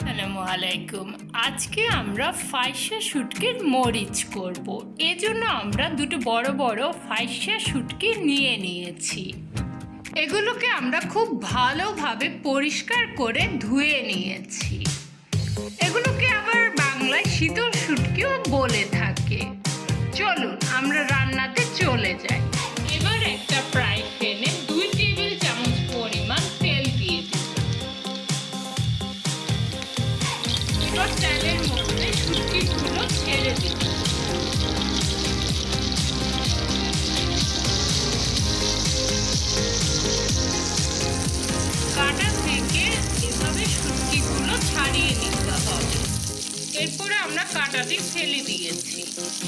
আসসালামু আলাইকুম। আজকে আমরা ফাইসা শুটকির মরিচ করব। এজন্য আমরা দুটো বড় বড় ফাইসা শুটকি নিয়ে নিয়েছি। এগুলোকে আমরা খুব ভালোভাবে পরিষ্কার করে ধুয়ে নিয়েছি। এগুলোকে আবার বাংলায় শীতল শুটকিও বলে থাকে তেলের মধ্যে শুটকিগুলো ছেড়ে দিই কাটা থেকে এভাবে শুটকিগুলো ছাড়িয়ে নিতে হবে। এরপরে আমরা কাটাটি ফেলে দিয়েছি।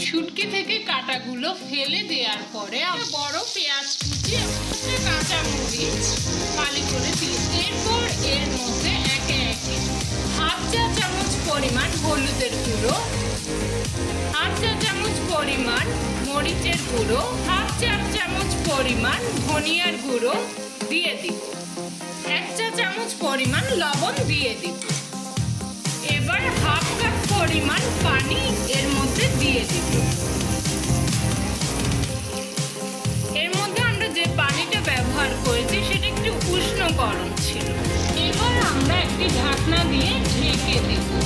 শুটকি থেকে কাটাগুলো ফেলে দেওয়ার পরে বড় পেঁয়াজ কুচি কাঁচা মরিচ ফালি করে দিই এরপর এর মধ্যে একে একে হাফ চা চামচ পরিমাণ হলুদের গুঁড়ো, হাফ চা চামচ পরিমাণ মরিচের গুঁড়ো, হাফ চা চামচ পরিমাণ ধনিয়ার গুঁড়ো দিয়ে দিব। এক চা চামচ পরিমাণ লবণ দিয়ে দিব। এবার হাফ কাপ পরিমাণ পানি এর মধ্যে দিয়ে দিব। এর মধ্যে আমরা যে পানিটা ব্যবহার করেছি, সেটা একটু উষ্ণ গরম ছিল। এবার আমরা একটি ঢাকনা দিয়ে ঢেকে দেব।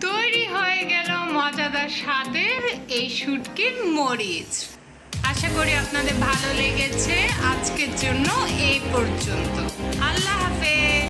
তৈরি হয়ে গেল মজাদার স্বাদের এই শুটকির মরিচ। আশা করি আপনাদের ভালো লেগেছে। আজকের জন্য এই পর্যন্ত। আল্লাহ হাফেজ।